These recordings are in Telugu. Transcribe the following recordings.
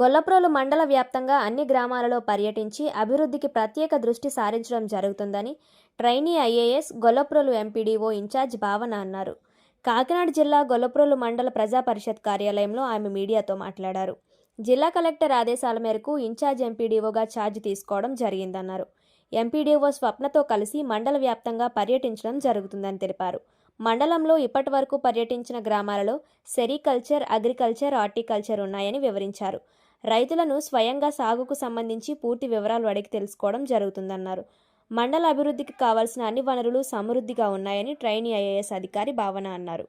గొల్లప్రోలు మండల వ్యాప్తంగా అన్ని గ్రామాలలో పర్యటించి అభివృద్ధికి ప్రత్యేక దృష్టి సారించడం జరుగుతుందని trainee IAS Gollaprolu MPDO in-charge Bhavana అన్నారు. కాకినాడ జిల్లా గొల్లప్రోలు మండల ప్రజా పరిషత్ కార్యాలయంలో ఆమె మీడియాతో మాట్లాడారు. జిల్లా కలెక్టర్ ఆదేశాల మేరకు ఇన్ఛార్జ్ ఎంపీడీఓగా ఛార్జ్ తీసుకోవడం జరిగిందన్నారు. ఎంపీడీఓ స్వప్నతో కలిసి మండల వ్యాప్తంగా పర్యటించడం జరుగుతుందని తెలిపారు. మండలంలో ఇప్పటి వరకు పర్యటించిన గ్రామాలలో సెరికల్చర్ అగ్రికల్చర్ హార్టికల్చర్ ఉన్నాయని వివరించారు. రైతులను స్వయంగా సాగుకు సంబంధించి పూర్తి వివరాలు అడిగి తెలుసుకోవడం జరుగుతుందన్నారు. మండల అభివృద్ధికి కావాల్సిన అన్ని వనరులు సమృద్ధిగా ఉన్నాయని ట్రైనీ ఐఏఎస్ అధికారి భావన అన్నారు.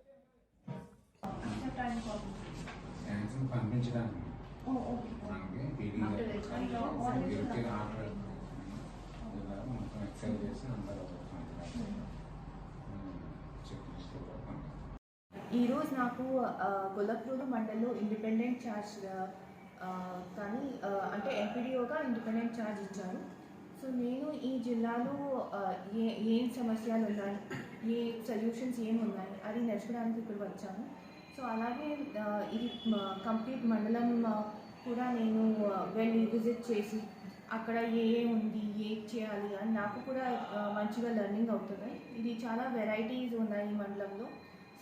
ఈరోజు నాకు ఆ, గొల్లప్రోలు మండల్లో ఇండిపెండెంట్ ఛార్జ్ ఆ, కానీ అంటే ఎంపీడీఓగా ఇండిపెండెంట్ ఛార్జ్ ఇచ్చారు. సో నేను ఈ జిల్లాలో ఏ ఏం సమస్యలు ఉన్నాయి ఏ సొల్యూషన్స్ ఏం ఉన్నాయి అది నేర్చుకోవడానికి ఇప్పుడు వచ్చాను. సో అలాగే ఇది కంప్లీట్ మండలం కూడా నేను వెళ్ళి విజిట్ చేసి అక్కడ ఏ ఏ ఉంది ఏ చేయాలి అని నాకు కూడా మంచిగా లెర్నింగ్ అవుతుంది. ఇది చాలా వెరైటీస్ ఉన్నాయి ఈ మండలంలో.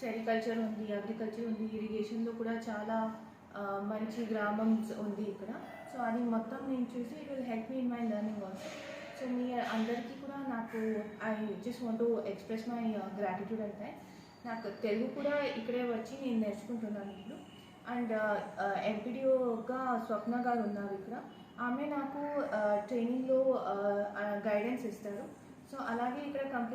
సెరికల్చర్ ఉంది అగ్రికల్చర్ ఉంది ఇరిగేషన్లో కూడా చాలా మంచి గ్రామం ఉంది ఇక్కడ. సో అది మొత్తం నేను చూసి it will help me in my learning also so మీ అందరికీ కూడా నాకు I just want to express my gratitude అంటే నాకు తెలుగు కూడా ఇక్కడే వచ్చి నేను నేర్చుకుంటున్నాను ఇప్పుడు. అండ్ ఎంపీడీఓగా స్వప్న గారు ఉన్నారు ఇక్కడ. ఆమె నాకు ట్రైనింగ్లో గైడెన్స్ ఇస్తారు. సో అలాగే ఇక్కడ కంప్లీట్